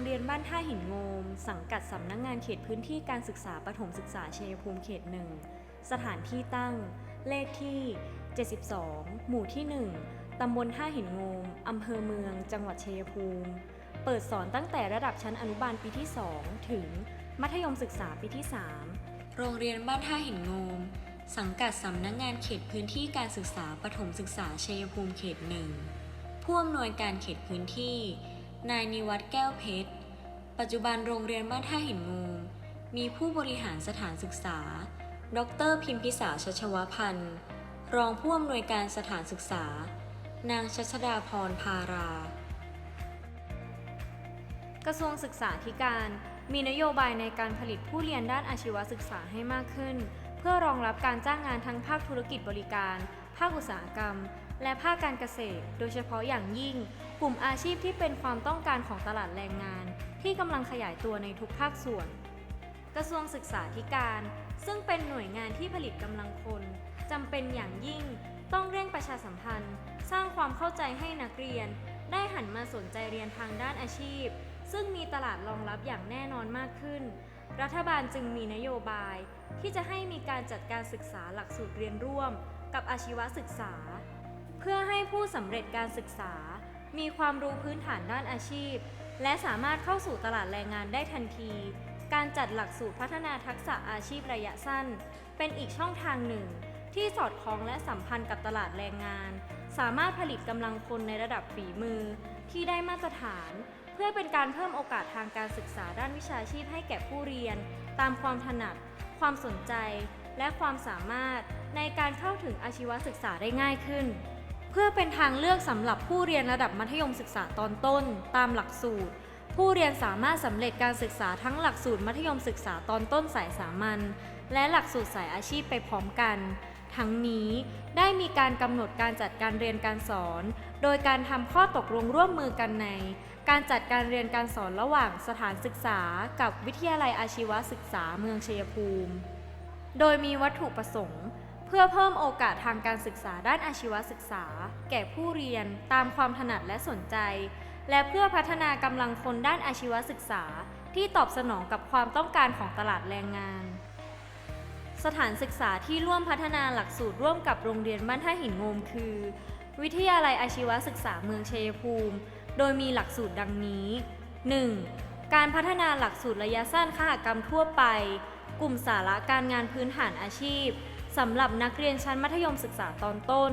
รงเรียนบ้านท่าหินโงม สังกัดสำนักงงานเขตพื้นที่การศึกษาประถมศึกษาเชยภูมิเขตหนึ่ง สถานที่ตั้ง เลขที่ 72 หมู่ที่ 1 ตำบลท่าหินโงม อำเภอเมือง จังหวัดเชยภูมิ เปิดสอนตั้งแต่ระดับชั้นอนุบาลปีที่ 2 ถึง มัธยมศึกษาปีที่ 3 โรงเรียนบ้านท่าหินโงม สังกัดสำนักงงานเขตพื้นที่การศึกษาประถมศึกษาเชยภูมิเขตหนึ่งผู้อำนวยการเขตพื้นที่ นายนิวัฒน์แก้วเพชร ปัจจุบันโรงเรียนบ้านท่าหินงูมมีผู้บริหารสถานศึกษา ดรพิมพิสาชัชวพันธ์ รองผู้อำนวยการสถานศึกษา นางชัชดาพรพารา กระทรวงศึกษาธิการมีนโยบายในการผลิตผู้เรียนด้านอาชีวศึกษาให้มากขึ้น เพื่อรองรับการจ้างงานทั้งภาคธุรกิจบริการ ภาคอุตสาหกรรม และภาคการเกษตร โดยเฉพาะอย่างยิ่ง กลุ่มอาชีพที่เป็นความต้องการของตลาดแรงงาน ที่กำลังขยายตัวในทุกภาคส่วน กระทรวงศึกษาธิการ ซึ่งเป็นหน่วยงานที่ผลิตกำลังคนจำเป็นอย่างยิ่ง ต้องเร่งประชาสัมพันธ์ สร้างความเข้าใจให้นักเรียน ได้หันมาสนใจเรียนทางด้านอาชีพ ซึ่งมีตลาดรองรับอย่างแน่นอนมากขึ้น รัฐบาลจึงมีนโยบาย ที่จะให้มีการจัดการศึกษาหลักสูตรเรียนร่วม กับอาชีวศึกษา เพื่อให้ผู้สำเร็จการศึกษา มีความรู้พื้นฐานด้านอาชีพ และสามารถเข้าสู่ตลาดแรงงานได้ทันที การจัดหลักสูตรพัฒนาทักษะอาชีพระยะสั้น เป็นอีกช่องทางหนึ่ง ที่สอดคล้องและสัมพันธ์กับตลาดแรงงาน สามารถผลิตกำลังคนในระดับฝีมือ ที่ได้มาตรฐาน เพื่อเป็นการเพิ่มโอกาสทางการศึกษาด้านวิชาชีพให้แก่ผู้เรียน ตามความถนัด ความสนใจ และความสามารถในการเข้าถึงอาชีวศึกษาได้ง่ายขึ้น เพื่อเป็นทางเลือกสำหรับผู้เรียนระดับมัธยมศึกษาตอนต้น ตามหลักสูตร ผู้เรียนสามารถสำเร็จการศึกษาทั้งหลักสูตรมัธยมศึกษาตอนต้นสายสามัญและหลักสูตรสายอาชีพไปพร้อมกัน ทั้งนี้ได้มีการกำหนดการจัดการเรียนการสอน โดยการทำข้อตกลงร่วมมือกันใน การจัดการเรียนการสอนระหว่างสถานศึกษา กับวิทยาลัยอาชีวศึกษาเมืองชัยภูมิ โดยมีวัตถุประสงค์ พื่อเพิ่มโอกาสทางการศึกษาด้านอาชีวศึกษา แก่ผู้เรียนตามความถนัดและสนใจ และเพื่อพัฒนากำลังคนด้านอาชีวศึกษา ที่ตอบสนองกับความต้องการของตลาดแรงงาน สถานศึกษาที่ร่วมพัฒนาหลักสูตรร่วมกับโรงเรียนบ้านท่าหินโงมคือ วิทยาลัยอาชีวศึกษาเมืองชัยภูมิ โดยมีหลักสูตรดังนี้ 1. การพัฒนาหลักสูตรระยะสั้นขหกรรมทั่วไป กลุ่มสาระการงานพื้นฐานอาชีพ สำหรับนักเรียนชั้นมัธยมศึกษาตอนต้น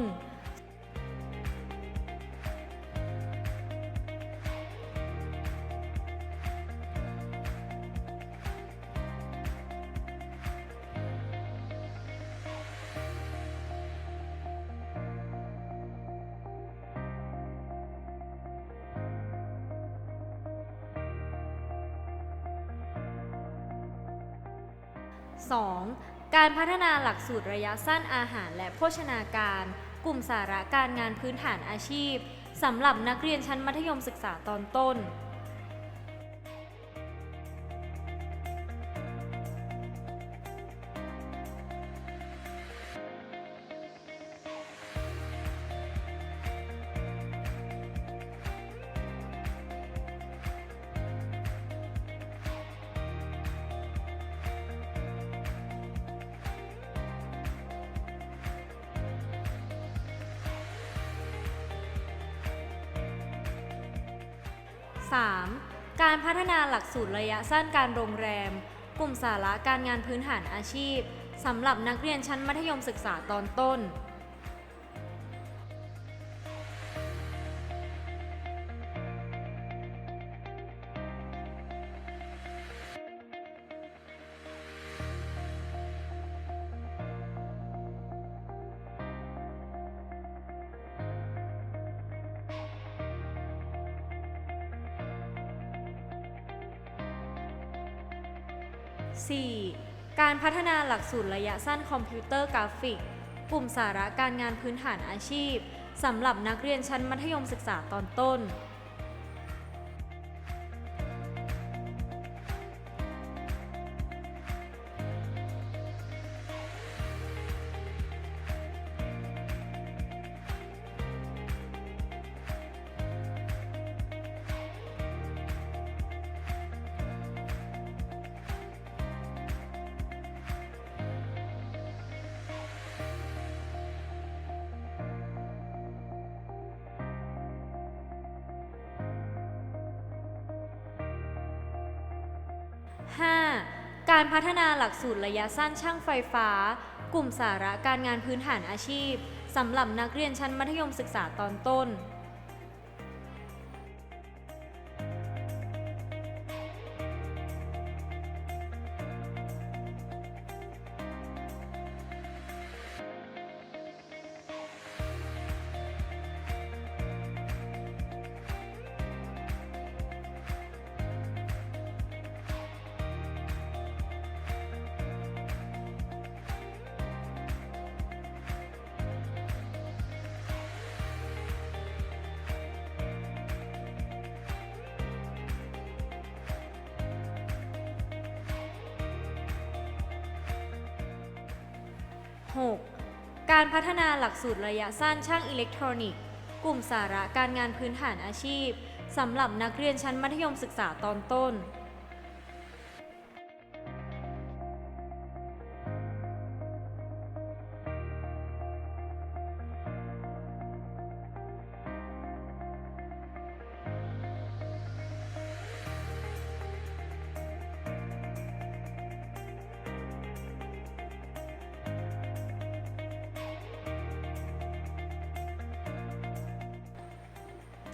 2. การพัฒนาหลักสูตรระยะสั้นอาหารและโภชนาการ กลุ่มสาระการงานพื้นฐานอาชีพสำหรับนักเรียนชั้นมัธยมศึกษาตอนต้น 3. การพัฒนาหลักสูตรระยะสั้นการโรงแรม กลุ่มสาระการงานพื้นฐานอาชีพสำหรับนักเรียนชั้นมัธยมศึกษาตอนต้น 4. การพัฒนาหลักสูตรระยะสั้นคอมพิวเตอร์กราฟิก กลุ่มสาระการงานพื้นฐานอาชีพสำหรับนักเรียนชั้นมัธยมศึกษาตอนต้น การพัฒนาหลักสูตรระยะสั้นช่างไฟฟ้า กลุ่มสาระการงานพื้นฐานอาชีพสำหรับนักเรียนชั้นมัธยมศึกษาตอนต้น 6. การพัฒนาหลักสูตรระยะสั้นช่างอิเล็กทรอนิกส์ กลุ่มสาระการงานพื้นฐานอาชีพสำหรับนักเรียนชั้นมัธยมศึกษาตอนต้น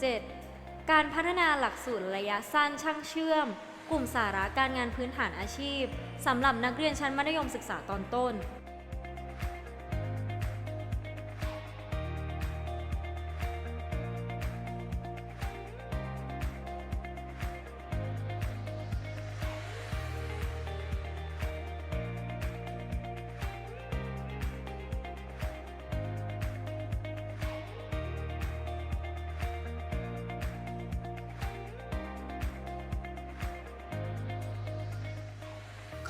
7. การพัฒนาหลักสูตรระยะสั้นช่างเชื่อม กลุ่มสาระการงานพื้นฐานอาชีพสำหรับนักเรียนชั้นมัธยมศึกษาตอนต้น